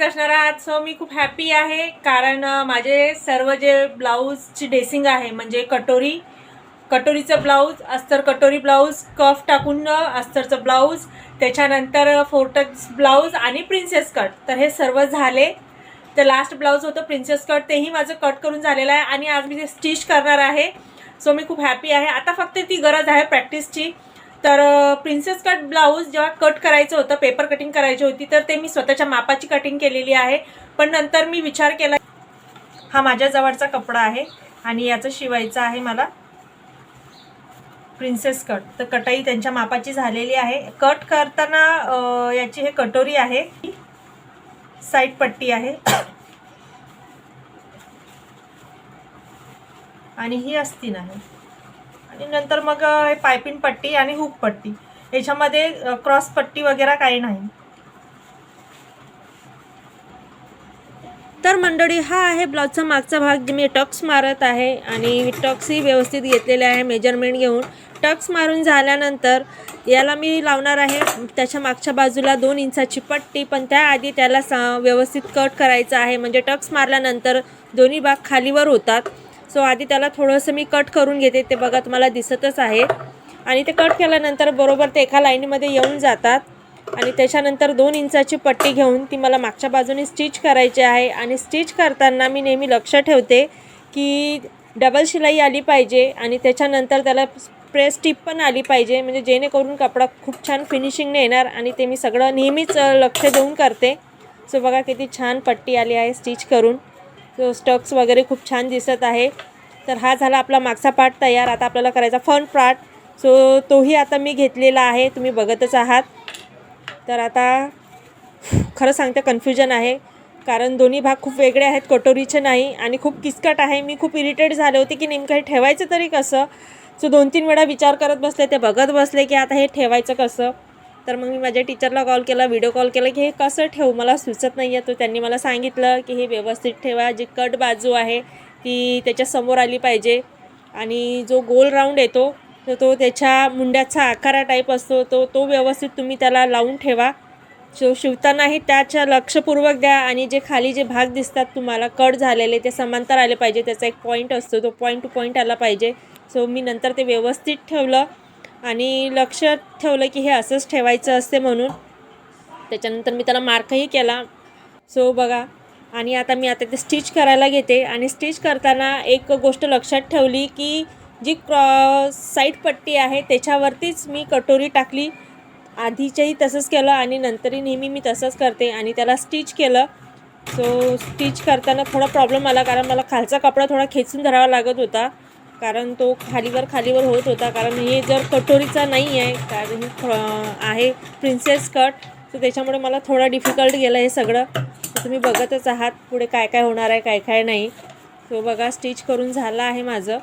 मजेत असणार आहात. सो मी खूप हॅपी आहे. कारण माझे सर्व जे ब्लाऊजची ड्रेसिंग आहे म्हणजे कटोरी कटोरीचं ब्लाऊज अस्तर कटोरी ब्लाऊज कफ टाकून अस्तरचं ब्लाऊज त्याच्यानंतर फोर्टक्स ब्लाऊज आणि प्रिन्सेस कट तर हे सर्व झाले. तर लास्ट ब्लाऊज होतं प्रिन्सेस कट तेही माझं कट करून झालेलं आहे. आणि आज मी ते स्टिच करणार आहे. सो मी खूप हॅपी आहे. आता फक्त ती गरज आहे प्रॅक्टिसची तर प्रिन्सेस कट ब्लाऊज जेव्हा कट करायचं होतं पेपर कटिंग करायची होती तर ते मी स्वतःच्या मापाची कटिंग केलेली आहे. पण नंतर मी विचार केला हा माझ्याजवळचा कपडा आहे आणि याचं शिवायचं आहे मला प्रिन्सेस कट तर कटाई त्यांच्या मापाची झालेली आहे. कट करताना याची हे कटोरी आहे. साईड पट्टी आहे. आणि ही अस्तीन आहे नंतर मग पायपिन हे पट्टी आणि हुक पट्टी. याच्यामध्ये क्रॉस पट्टी वगैरे काही नाही. तर मंडळी हा आहे ब्लाऊजचा मागचा भाग. जे मी टक्स मारत आहे आणि टक्सही व्यवस्थित घेतलेले आहे मेजरमेंट घेऊन. टक्स मारून झाल्यानंतर याला मी लावणार आहे. त्याच्या मागच्या बाजूला दोन इंचाची पट्टी पण त्याआधी त्याला सा व्यवस्थित कट करायचं आहे. म्हणजे टक्स मारल्यानंतर दोन्ही भाग खालीवर होतात. सो आधी त्याला थोडंसं मी कट करून घेते. ते बघा तुम्हाला दिसतच आहे. आणि ते कट केल्यानंतर बरोबर ते एका लाईनीमध्ये येऊन जातात. आणि त्याच्यानंतर दोन इंचाची पट्टी घेऊन ती मला मागच्या बाजूने स्टिच करायची आहे. आणि स्टिच करताना मी नेहमी लक्ष ठेवते की डबल शिलाई आली पाहिजे. आणि त्याच्यानंतर त्याला प्रेस टिप पण आली पाहिजे. म्हणजे जेणेकरून कपडा खूप छान फिनिशिंगने येणार. आणि ते मी सगळं नेहमीच लक्ष देऊन करते. सो बघा किती छान पट्टी आली आहे स्टिच करून. स्टक्स वगैरे खूप छान दिसत आहे. तर हा झाला आपला मागचा पार्ट तयार. आता आपल्याला करायचा फ्रंट पार्ट सो तोही आता मी घेतलेला आहे. तुम्ही बघतच आहात. तर आता खरं सांगते कन्फ्युजन आहे. कारण दोन्ही भाग खूप वेगळे आहेत कटोरीचे नाही. आणि खूप किचकट आहे. मी खूप इरिटेट झाले होते की नेमकं हे ठेवायचं तरी कसं? सो दोन तीन वेळा विचार करत बसले ते बघत बसले की आता हे ठेवायचं कसं? तर मग मी माझ्या टीचरला कॉल केला व्हिडिओ कॉल केला की हे कसं ठेवू? मला सुचत नाही आहे तर त्यांनी मला सांगितलं की हे व्यवस्थित ठेवा. जी कट बाजू आहे ती त्याच्यासमोर आली पाहिजे. आणि जो गोल राऊंड येतो तर तो त्याच्या मुंड्याचा आकारा टाईप असतो. तो तो व्यवस्थित तुम्ही त्याला लावून ठेवा. शिव शिवतानाही त्याच्या लक्षपूर्वक द्या आणि जे खाली जे भाग दिसतात तुम्हाला कट झालेले ते समांतर आले पाहिजे. त्याचा एक पॉईंट असतो तो पॉईंट टू पॉईंट आला पाहिजे. सो मी नंतर ते व्यवस्थित ठेवलं. आणि लक्ष ठेवलं की हे असंच ठेवायचं असते म्हणून. त्याच्यानंतर मी त्याला मार्कही केला. सो बघा आणि आता मी आता ते स्टिच करायला घेते. आणि स्टिच करताना एक गोष्ट लक्षात ठेवली की जी क्रॉ साईड पट्टी आहे त्याच्यावरतीच मी कटोरी टाकली. आधीच्याही तसंच केलं आणि नंतरही नेहमी मी तसंच करते आणि त्याला स्टिच केलं. सो स्टिच करताना थोडा प्रॉब्लेम आला कारण मला खालचा कपडा थोडा खेचून धरावा लागत होता. कारण तो खालीवर खालीवर होत होता. कारण हे जर कटोरीचा नाही आहे कारण हे आहे प्रिन्सेस कट तर त्याच्यामुळे मला थोडा डिफिकल्ट गेलं हे सगळं. तुम्ही बघतच आहात पुढे काय काय होणार आहे काय काय नाही. तो बघा स्टिच करून झाला आहे माझं.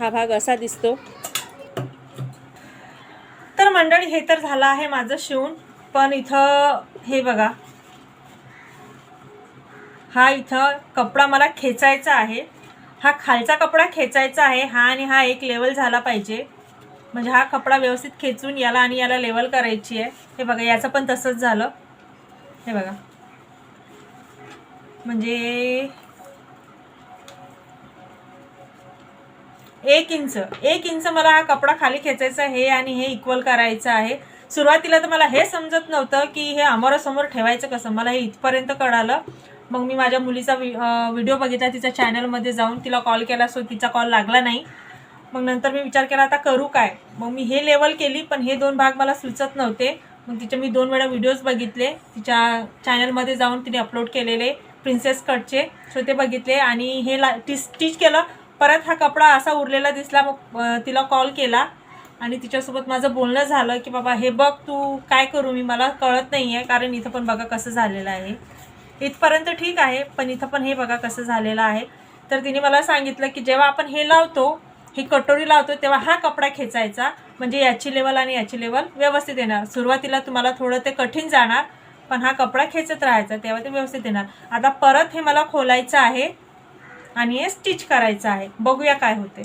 हा भाग असा दिसतो. तर मंडळी हे तर झालं आहे माझं शिवून. पण इथं हे बघा. हा इथं कपडा मला खेचायचा आहे. हा खालचा कपडा खेचायचा आहे हा आणि हा एक लेवल झाला पाहिजे. म्हणजे हा कपडा व्यवस्थित खेचून याला आणि याला लेवल करायची आहे. हे बघा याचं पण तसंच झालं. हे बघा. म्हणजे एक इंच एक इंच मला हा कपडा खाली खेचायचा आहे आणि हे इक्वल करायचं आहे. सुरुवातीला तर मला हे समजत नव्हतं की हे अमोरासमोर ठेवायचं कसं. मला हे इथपर्यंत कळालं. मग मी माझ्या मुलीचा व्हिडिओ बघितला तिच्या चॅनलमध्ये जाऊन तिला कॉल केला. सो तिचा कॉल लागला नाही. मग नंतर मी विचार केला आता करू काय? मग मी हे लेवल केली पण हे दोन भाग मला सुचत नव्हते. मग तिचे मी दोन वेळा व्हिडिओज बघितले. तिच्या चॅनलमध्ये जाऊन तिने अपलोड केलेले प्रिन्सेस कटचे सो ते बघितले आणि हे ला टी स्टिच केलं. परत हा कपडा असा उरलेला दिसला. मग तिला कॉल केला. आणि तिच्यासोबत माझं बोलणं झालं की बाबा हे बघ तू काय करू? मी मला कळत नाही आहे कारण इथं पण बघा कसं झालेलं आहे. इथपर्यंत ठीक आहे पण इथं पण हे बघा कसं झालेलं आहे. तर तिने मला सांगितलं की जेव्हा आपण हे लावतो ही कटोरी लावतो तेव्हा हा कपडा खेचायचा. म्हणजे याची लेवल आणि याची लेवल व्यवस्थित येणार. सुरुवातीला तुम्हाला थोडं ते कठीण जाणार पण हा कपडा खेचत राहायचा तेव्हा ते व्यवस्थित येणार. आता परत हे मला खोलायचं आहे आणि हे स्टिच करायचं आहे. बघूया काय होते.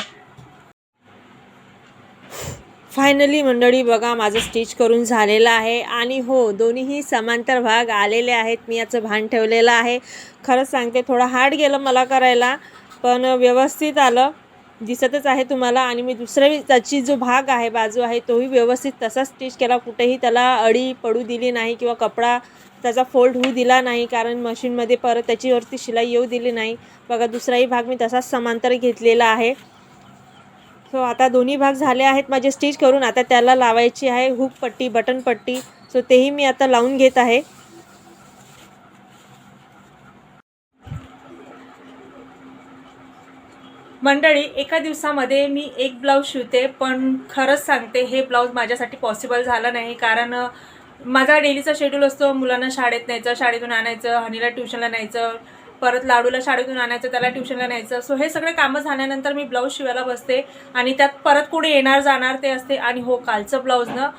फायनली मंडळी बघा माझं स्टिच करून झालेलं आहे. आणि हो दोन्हीही समांतर भाग आलेले आहेत. मी याचं भान ठेवलेलं आहे. खरंच सांगते थोडं हार्ड गेलं मला करायला पण व्यवस्थित आलं. दिसतच आहे तुम्हाला. आणि मी दुसरा त्याची जो भाग आहे बाजू आहे तोही व्यवस्थित तसाच स्टिच केला. कुठेही त्याला अडी पडू दिली नाही किंवा कपडा त्याचा फोल्ड होऊ दिला नाही कारण मशीनमध्ये परत त्याच्यावरती शिलाई येऊ दिली नाही. बघा दुसराही भाग मी तसाच समांतर घेतलेला आहे. सो आता दोन्ही भाग झाले आहेत. माझे स्टिच करून आता त्याला लावायची आहे. हुक पट्टी बटन पट्टी. सो तेही मी आता लावून घेत आहे. मंडळी एका दिवसामध्ये मी एक ब्लाऊज शिवते पण खरंच सांगते हे ब्लाऊज माझ्यासाठी पॉसिबल झालं नाही. कारण माझा डेलीचा शेड्यूल असतो. मुलांना शाळेत न्यायचं शाळेतून आणायचं हनीला ट्युशनला न्यायचं. परत लाडूला शाळेतून आणायचं त्याला ट्युशनला न्यायचं. सो हे सगळे कामं झाल्यानंतर मी ब्लाऊज शिवायला बसते आणि त्यात परत कुठे येणार जाणार ते असते. आणि हो कालचं ब्लाऊज ना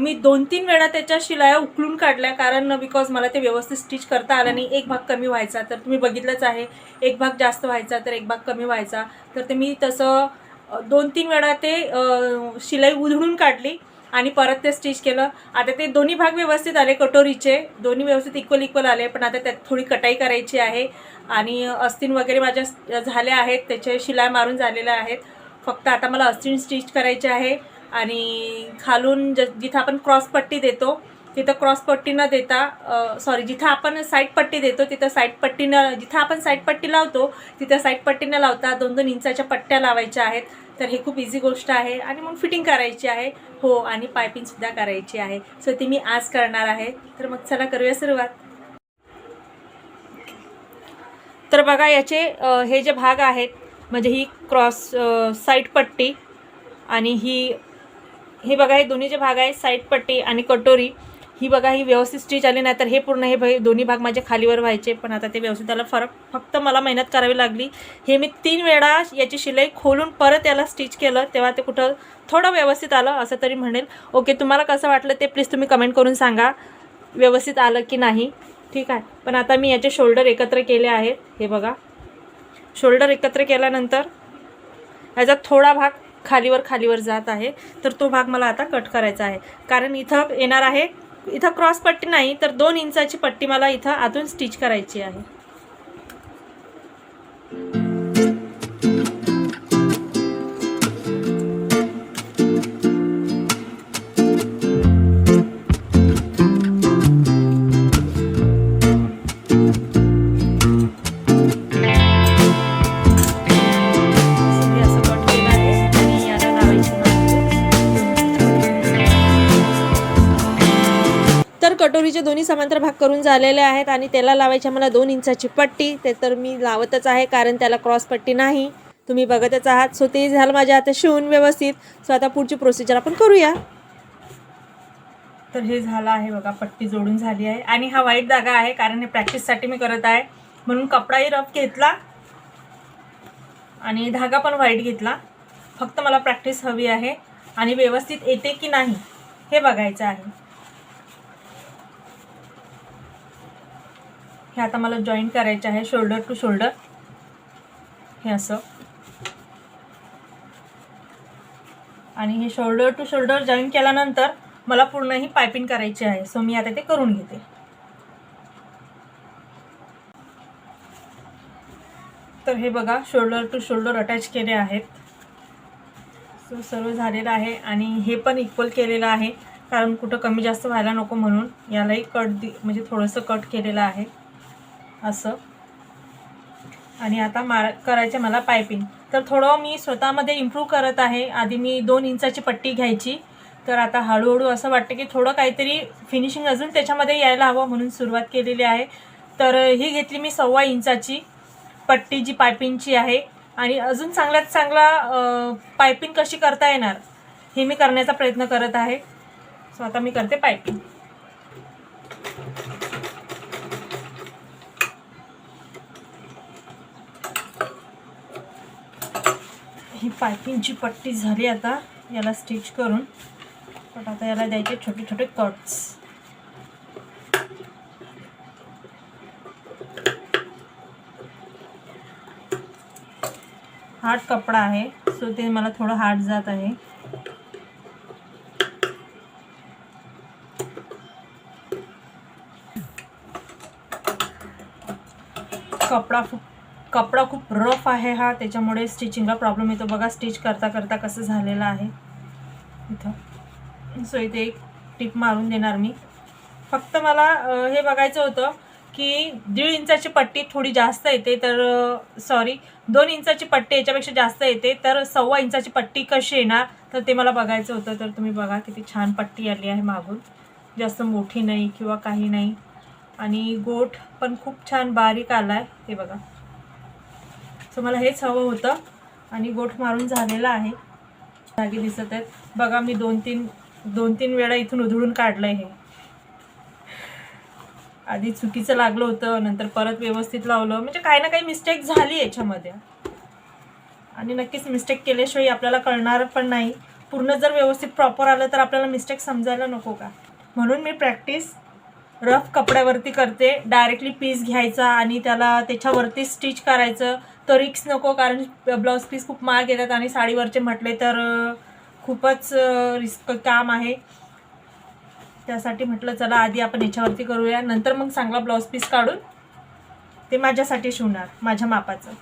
मी दोन तीन वेळा त्याच्या शिलाया उकलून काढल्या. कारण बिकॉज मला ते व्यवस्थित स्टिच करता आलं नाही. एक भाग कमी व्हायचा तर तुम्ही बघितलंच आहे. एक भाग जास्त व्हायचा तर एक भाग कमी व्हायचा. तर ते मी तसं दोन तीन वेळा ते शिलाई उधळून काढली. आणि परत ते स्टिच केलं. आता ते दोन्ही भाग व्यवस्थित आले कटोरीचे. दोन्ही व्यवस्थित इक्वल इक्वल आले पण आता त्यात थोडी कटाई करायची आहे. आणि अस्तीन वगैरे माझ्या झाल्या आहेत त्याचे शिलाई मारून झालेल्या आहेत. फक्त आता मला अस्तीन स्टिच करायचे आहे. आणि खालून ज जिथं आपण क्रॉस पट्टी देतो तिथं क्रॉस पट्टी न देता सॉरी जिथं आपण साईड पट्टी देतो तिथं साईडपट्टी न जिथं आपण साईड पट्टी लावतो तिथं साईड पट्टी न लावता दोन दोन इंचाच्या पट्ट्या लावायच्या आहेत. तर हे खूप इझी गोष्ट आहे आणि मग फिटिंग करायची आहे. हो आणि पायपिंगसुद्धा करायची आहे. सो ती मी आज करणार आहे. तर मग चला करूया सुरुवात. तर बघा याचे हे जे भाग आहेत म्हणजे ही क्रॉस साईड पट्टी आणि ही हे बघा हे दोन्ही जे भाग आहेत साईड पट्टी आणि कटोरी ही बघा ही व्यवस्थित स्टिच आली नाही तर हे पूर्ण हे दोन्ही भाग माझे खालीवर व्हायचे पण आता ते व्यवस्थित त्याला फरक फक्त मला मेहनत करावी लागली. हे मी तीन वेळा याची शिलाई खोलून परत याला स्टिच केलं तेव्हा ते कुठं थोडं व्यवस्थित आलं असं तरी म्हणेल. ओके तुम्हाला कसं वाटलं ते प्लीज तुम्ही कमेंट करून सांगा व्यवस्थित आलं की नाही. ठीक आहे? पण आता मी याचे शोल्डर एकत्र केले आहेत. हे बघा. शोल्डर एकत्र केल्यानंतर याचा थोडा भाग खालीवर खालीवर जात आहे तर तो भाग मला आता कट करायचा आहे. कारण इथं येणार आहे इथं क्रॉस पट्टी नाही तर दोन इंचाची पट्टी मला इथं आतून स्टिच करायची आहे. दोन्ही समांतर भाग करून झालेले आहेत आणि त्याला लावायची मला दोन इंचाची पट्टी. ते तर मी लावतच आहे कारण त्याला क्रॉस पट्टी नाही. तुम्ही बघतच आहात. सो ते झालं माझ्या आता शिवून व्यवस्थित. सो आता पुढची प्रोसिजर आपण करूया. तर हे झालं आहे बघा पट्टी जोडून झाली आहे. आणि हा वाईट धागा आहे कारण हे प्रॅक्टिससाठी मी करत आहे. म्हणून कपडाही रफ घेतला आणि धागा पण वाईट घेतला. फक्त मला प्रॅक्टिस हवी आहे. आणि व्यवस्थित येते की नाही हे बघायचं आहे. हे आता मला जॉईन करायचे आहे शोल्डर टू शोल्डर हे असं. आणि हे शोल्डर टू शोल्डर जॉईन केल्यानंतर मला पूर्ण ही पायपिंग करायची आहे. सो मी आता ते करून घेते. तर हे बघा शोल्डर टू शोल्डर अटॅच केले आहेत. सो सर्व झालेलं आहे आणि हे पण इक्वल केलेलं आहे. कारण कुठं कमी जास्त व्हायला नको म्हणून यालाही कट दि म्हणजे थोडंसं कट केलेलं आहे. असं. आणि आता मार करायचे मला पायपिंग तर थोडं मी स्वतःमध्ये इम्प्रूव्ह करत आहे. आधी मी दोन इंचाची पट्टी घ्यायची. तर आता हळूहळू असं वाटतं की थोडं काहीतरी फिनिशिंग अजून त्याच्यामध्ये यायला हवं म्हणून सुरुवात केलेली आहे. तर ही घेतली मी सव्वा इंचाची पट्टी जी पायपिंगची आहे. आणि अजून चांगल्यात चांगला पायपिंग कशी करता येणार हे मी करण्याचा प्रयत्न करत आहे. सो आता मी करते पायपिंग पायपिंगची पट्टी झाली आता याला स्टिच करून. पण आता याला द्यायचे छोटे छोटे कट्स हार्ड कपडा आहे सो ते मला थोडं हार्ड जात आहे. कपडा फुट कपडा खूप रफ आहे हा त्याच्यामुळे स्टिचिंगला प्रॉब्लेम येतो. बघा स्टिच करता करता कसं झालेलं आहे. इथं. सो इथे एक टिप मारून देणार मी. फक्त मला हे बघायचं होतं की दीड इंचाची पट्टी थोडी जास्त येते तर सॉरी दोन इंचाची पट्टी याच्यापेक्षा जास्त येते तर सव्वा इंचाची पट्टी कशी येणार? तर ते मला बघायचं होतं. तर तुम्ही बघा किती छान पट्टी आली आहे मागून. जास्त मोठी नाही किंवा काही नाही. आणि गोठ पण खूप छान बारीक आला आहे हे बघा. सो मला हेच हवं होतं. आणि गोठ मारून झालेलं आहे. धागे दिसत आहेत. बघा मी दोन तीन दोन तीन वेळा इथून उधळून काढलं आहे हे. आधी चुकीचं लागलं होतं नंतर परत व्यवस्थित लावलं. म्हणजे काही ना काही मिस्टेक झाली याच्यामध्ये. आणि नक्कीच मिस्टेक केल्याशिवाय आपल्याला कळणार पण नाही. पूर्ण जर व्यवस्थित प्रॉपर आलं तर आपल्याला मिस्टेक समजायला नको का? म्हणून मी प्रॅक्टिस रफ कपड्यावरती करते. डायरेक्टली पीस घ्यायचा आणि त्याला त्याच्यावरती स्टिच करायचं. तर रिक्स नको कारण ब्लाऊज पीस खूप महाग येतात आणि साडीवरचे म्हटले तर खूपच रिस्क काम आहे. त्यासाठी म्हटलं चला आधी आपण याच्यावरती करूया. नंतर मग चांगला ब्लाऊज पीस काढून ते माझ्यासाठी शिवणार माझ्या मापाचं.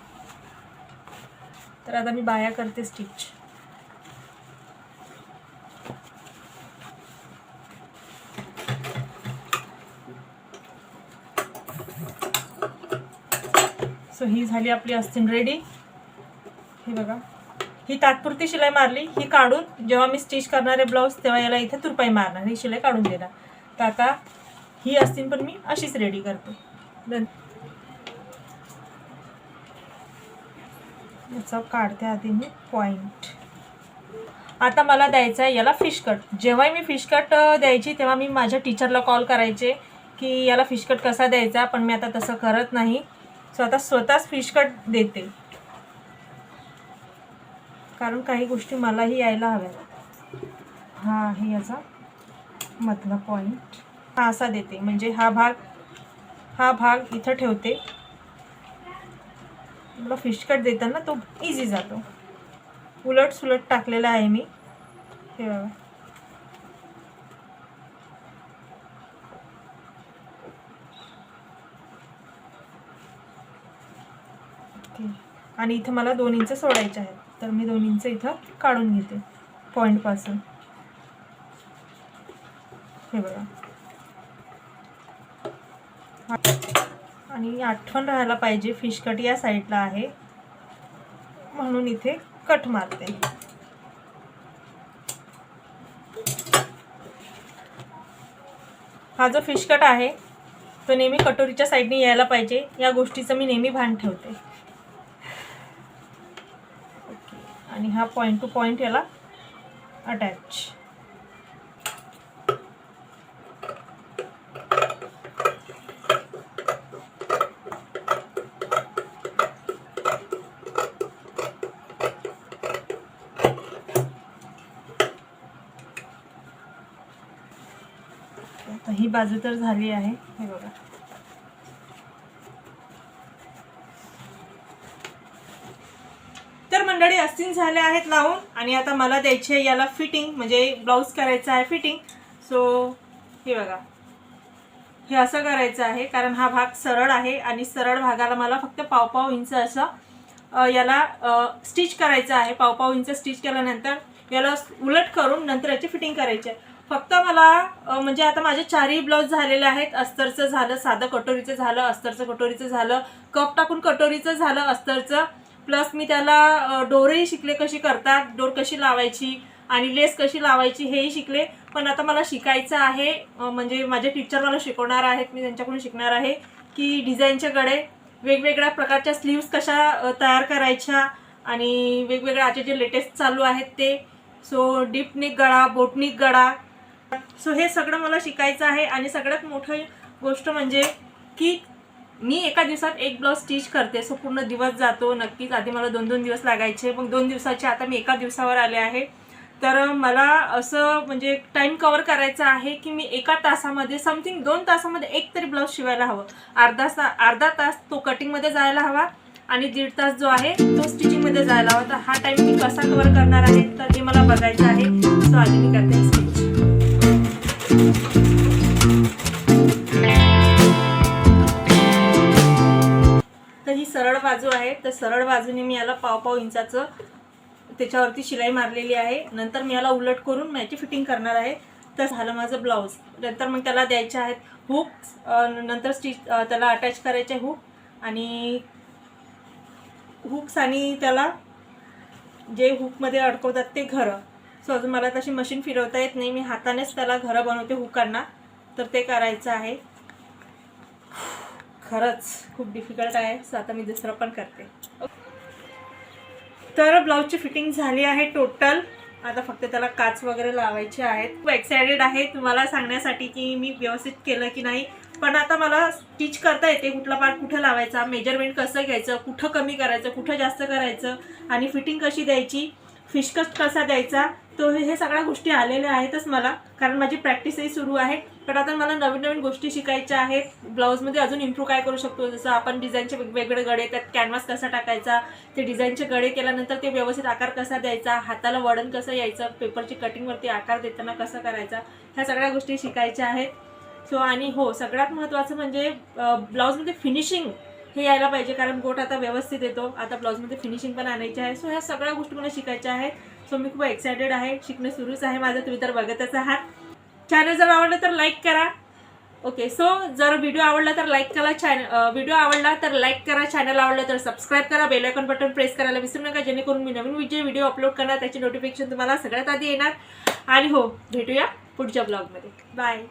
तर आता मी बाया करते स्टिच सो ही झाली आपली अस्तीन रेडी हे बघा. ही तात्पुरती शिलाई मारली. ही काढून जेव्हा मी स्टिच करणारे ब्लाऊज तेव्हा याला इथे तुरपाई मारणार. ही शिलाई काढून देणार. तर आता ही अस्तीन पण मी अशीच रेडी करते. डन याचा काढते आधी मी पॉईंट आता मला द्यायचं आहे याला फिश कट जेव्हाही मी फिश कट द्यायची तेव्हा मी माझ्या टीचरला कॉल करायचे की याला फिश कट कसा द्यायचा पण मी आता तसं करत नाही. सो आता स्वतःच फिश कट देते. कारण काही गोष्टी मलाही यायला हव्यात. हा आहे याचा मधला पॉईंट हा असा देते. म्हणजे हा भाग हा भाग इथं ठेवते. मला फिश कट देताना तो इझी जातो. उलट सुलट टाकलेला आहे मी. हे बघा ओके आणि इथं मला दोन इंच सोडायचे आहेत. तर मी दोन इंच इथं काढून घेते. पॉईंटपासून हे बघा. आणि आठवण राहायला पाहिजे. फिश कट या साईडला आहे. म्हणून इथे कट मारते. हा जो फिश कट आहे तो नेहमी कटोरीच्या साईडने यायला पाहिजे. या गोष्टीचं मी नेहमी भान ठेवते ओके आणि हा पॉईंट टू पॉईंट याला अटॅच ही बाजू तर झाली आहे हे बघा तर मंडळी अस्तीन झाले आहेत लावून आणि आता मला द्यायचे याला फिटिंग म्हणजे ब्लाऊज करायचं आहे फिटिंग. सो हे बघा. हे असं करायचं आहे कारण हा भाग सरळ आहे आणि सरळ भागाला मला फक्त पावपाव इंच असं याला स्टिच करायचं आहे. पावपाव इंच स्टिच केल्यानंतर याला उलट करून नंतर याची फिटिंग करायची आहे. फक्त मला म्हणजे आता माझे चारही ब्लाऊज झालेले आहेत. अस्तरचं झालं साधं कटोरीचं झालं अस्तरचं कटोरीचं झालं कप टाकून कटोरीचं झालं अस्तरचं. प्लस मी त्याला डोरही शिकले कशी करतात डोर कशी लावायची आणि लेस कशी लावायची हेही शिकले. पण आता मला शिकायचं आहे म्हणजे माझे टीचर मला शिकवणार आहेत मी त्यांच्याकडून शिकणार आहे की डिझाईनचे गडे वेगवेगळ्या प्रकारच्या स्लीव्स कशा तयार करायच्या आणि वेगवेगळ्या आजचे जे लेटेस्ट चालू आहेत ते. सो डीपनिक गळा बोटनिक गळा. सो हे सगळं मला शिकायचं आहे आणि सगळ्यात मोठं गोष्ट म्हणजे की मी एका दिवसात एक ब्लाऊज स्टिच करते सो पूर्ण दिवस जातो. नक्कीच आधी मला दोन दोन दिवस लागायचे मग दोन दिवसाचे आता मी एका दिवसावर आले आहे. तर मला असं म्हणजे टाईम कवर करायचा आहे की मी एका तासामध्ये समथिंग दोन तासामध्ये एक तरी ब्लाऊज शिवायला हवं. अर्धा ता अर्धा तास तो कटिंगमध्ये जायला हवा आणि दीड तास जो आहे तो स्टिचिंगमध्ये जायला हवा. तर हा टाईम मी कसा कवर करणार आहे तर ते मला बघायचं आहे. सो आधी मी करते. सरळ बाजू आहे. तर सरळ बाजूने मी याला पाव पाव इंचाचं त्याच्यावरती शिलाई मारलेली आहे. नंतर मी याला उलट करून मी याची फिटिंग करणार आहे. तर झालं माझं ब्लाऊज. नंतर मग त्याला द्यायचे आहेत हुक नंतर स्टिच त्याला अटॅच करायचे हुक आणि हुक्स आणि त्याला जे हुकमध्ये अडकवतात ते घरं. सो अजून मला तशी मशीन फिरवता येत नाही. मी हातानेच त्याला घरं बनवते हुकांना. तर ते करायचं आहे. खरंच खूप डिफिकल्ट आहे. सो आता मी दुसरं पण करते. तर ब्लाऊजची फिटिंग झाली आहे टोटल आता फक्त त्याला काच वगैरे लावायचे आहेत. खूप एक्सायटेड आहे तुम्हाला सांगण्यासाठी की मी व्यवस्थित केलं की नाही. पण आता मला स्टिच करता येते कुठला पार्ट कुठं लावायचा मेजरमेंट कसं घ्यायचं कुठं कमी करायचं कुठं जास्त करायचं आणि फिटिंग कशी द्यायची फिशकट कसा द्यायचा तो हे हे सगळ्या गोष्टी आलेल्या आहेतच मला. कारण माझी प्रॅक्टिसही सुरू आहे. तर आता मला नवीन नवीन गोष्टी शिकायच्या आहेत. ब्लाऊजमध्ये अजून इम्प्रूव्ह काय करू शकतो? जसं आपण डिझाईनचे वेगवेगळे गडे त्यात कॅनव्हास कसा टाकायचा? ते डिझाईनचे गडे केल्यानंतर ते व्यवस्थित आकार कसा द्यायचा? हाताला वळण कसं यायचं? पेपरची कटिंगवरती आकार देताना कसं करायचा? ह्या सगळ्या गोष्टी शिकायच्या आहेत. सो आणि हो सगळ्यात महत्त्वाचं म्हणजे ब्लाऊजमध्ये फिनिशिंग हे यायला पाहिजे कारण गोट आता व्यवस्थित येतो. आता ब्लाऊजमध्ये फिनिशिंग पण आणायची आहे. सो ह्या सगळ्या गोष्टी मला शिकायच्या आहेत. सो मी खूप एक्सायटेड आहे. शिकणं सुरूच आहे माझं. तुम्ही तर बघतच आहात. चॅनल जर आवडलं तर लाईक करा. ओके सो जर व्हिडिओ आवडला तर लाईक करा चॅनल व्हिडिओ आवडला तर लाईक करा. चॅनल आवडलं तर सबस्क्राईब करा. बेल आयकॉन बटन प्रेस करायला विसरू नका. जेणेकरून मी नवीन जे व्हिडिओ अपलोड करणार त्याची नोटिफिकेशन तुम्हाला सगळ्यात आधी येणार. आणि हो भेटूया पुढच्या ब्लॉगमध्ये बाय